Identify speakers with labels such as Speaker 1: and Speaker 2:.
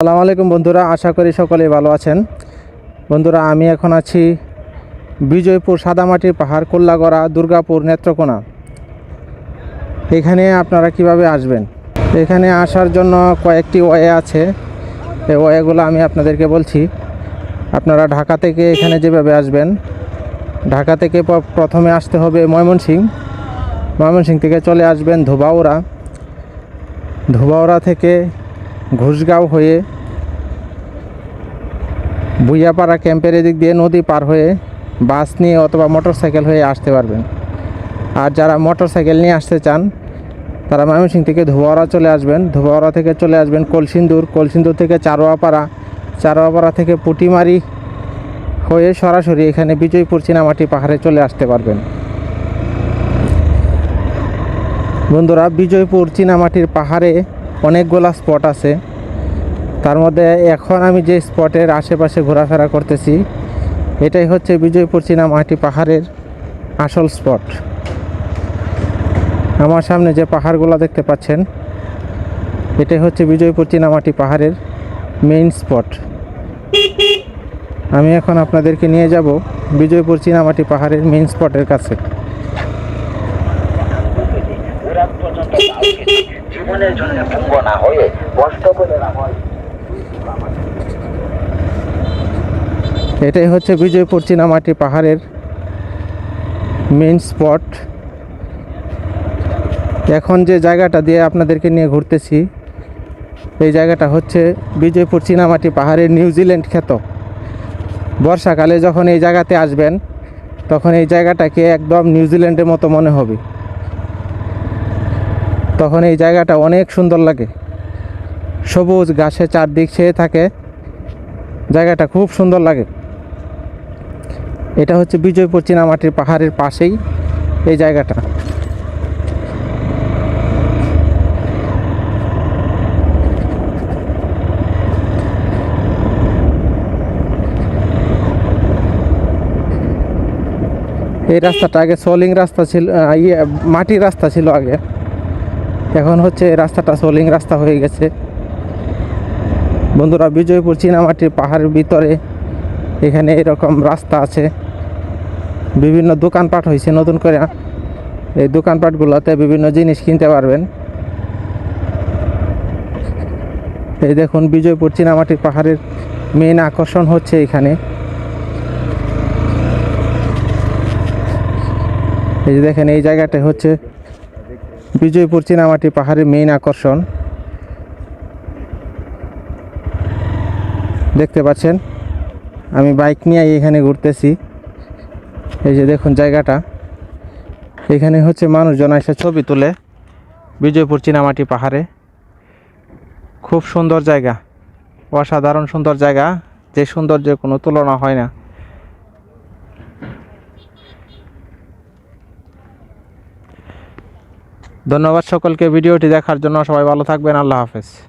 Speaker 1: আসসালামু আলাইকুম বন্ধুরা, আশা করি সকলেই ভালো আছেন। বন্ধুরা, আমি এখন আছি বিজয়পুর সাদামাটির পাহাড় কোল্লাগড়া দুর্গাপুর নেত্রকোনা। এখানে আপনারা কীভাবে আসবেন? এখানে আসার জন্য কয়েকটি ওয়ে আছে। এই ওয়েগুলো আমি আপনাদেরকে বলছি। আপনারা ঢাকা থেকে এখানে যেভাবে আসবেন, ঢাকা থেকে প্রথমে আসতে হবে ময়মনসিং। ময়মনসিং থেকে চলে আসবেন ধোবাউড়া। ধোবাউড়া থেকে ঘুষগাঁও হয়ে ভুইয়াপাড়া ক্যাম্পের এদিক দিয়ে নদী পার হয়ে বাস নিয়ে অথবা মোটরসাইকেল হয়ে আসতে পারবেন। আর যারা মোটরসাইকেল নিয়ে আসতে চান, তারা ময়মনসিং থেকে ধোবাওড়া চলে আসবেন। ধোবাওড়া থেকে চলে আসবেন কলসিন্দুর। কলসিন্দুর থেকে চারোয়াপাড়া। চারোয়াপাড়া থেকে পুটিমারি হয়ে সরাসরি এখানে বিজয়পুর চীনামাটি পাহাড়ে চলে আসতে পারবেন। বন্ধুরা, বিজয়পুর চীনামাটির পাহাড়ে অনেকগুলা স্পট আছে। তার মধ্যে এখন আমি যে স্পটের আশেপাশে ঘোরাফেরা করতেছি, এটাই হচ্ছে বিজয়পুর চীনামাটি পাহাড়ের আসল স্পট আমার সামনে যে পাহাড়গুলো দেখতে পাচ্ছেন, এটাই হচ্ছে বিজয়পুর চীনামাটি পাহাড়ের মেইন স্পট আমি এখন আপনাদেরকে নিয়ে যাব বিজয়পুর চীনামাটি পাহাড়ের মেইন স্পটের কাছে।
Speaker 2: জীবনের জন্য ভঙ্গ না হয়ে কষ্ট করে না হয়।
Speaker 1: এটাই হচ্ছে বিজয়পুর চিনামাটি পাহাড়ের মেইন স্পট এখন যে জায়গাটা দিয়ে আপনাদেরকে নিয়ে ঘুরতেছি, এই জায়গাটা হচ্ছে বিজয়পুর চিনামাটি পাহাড়ের নিউজিল্যান্ড খ্যাত। বর্ষাকালে যখন এই জায়গাতে আসবেন, তখন এই জায়গাটাকে একদম নিউজিল্যান্ডের মতো মনে হবে। তখন এই জায়গাটা অনেক সুন্দর লাগে। সবুজ ঘাসে চারদিক ছেয়ে থাকে। জায়গাটা খুব সুন্দর লাগে। এটা হচ্ছে বিজয়পুর চীনামাটির পাহাড়ের পাশেই এই জায়গাটা। এই রাস্তাটা আগে সোলিং রাস্তা ছিল ইয়ে মাটির রাস্তা ছিল আগে। এখন হচ্ছে রাস্তাটা সোলিং রাস্তা হয়ে গেছে। বন্ধুরা, বিজয়পুর চীনামাটির পাহাড়ের ভিতরে এখানে এরকম রাস্তা আছে। বিভিন্ন দোকানপাট হয়েছে নতুন করে। এই দোকানপাটগুলোতে বিভিন্ন জিনিস কিনতে পারবেন। এই দেখুন, বিজয়পুর চীনামাটির পাহাড়ের মেন আকর্ষণ হচ্ছে এখানে। এই যে দেখেন, এই জায়গাটা হচ্ছে বিজয়পুর চিনামাটি পাহাড়ের মেইন আকর্ষণ। দেখতে পাচ্ছেন, আমি বাইক নিয়ে এখানে ঘুরতেছি। এই যে দেখুন জায়গাটা। এখানে হচ্ছে মানুষজন এসে ছবি তুলে বিজয়পুর চিনামাটি পাহাড়ে। খুব সুন্দর জায়গা। অসাধারণ সুন্দর জায়গা। যে সৌন্দর্যের কোনো তুলনা হয় না। ধন্যবাদ সকলকে ভিডিওটি দেখার জন্য সবাই ভালো থাকবেন আল্লাহ হাফেজ।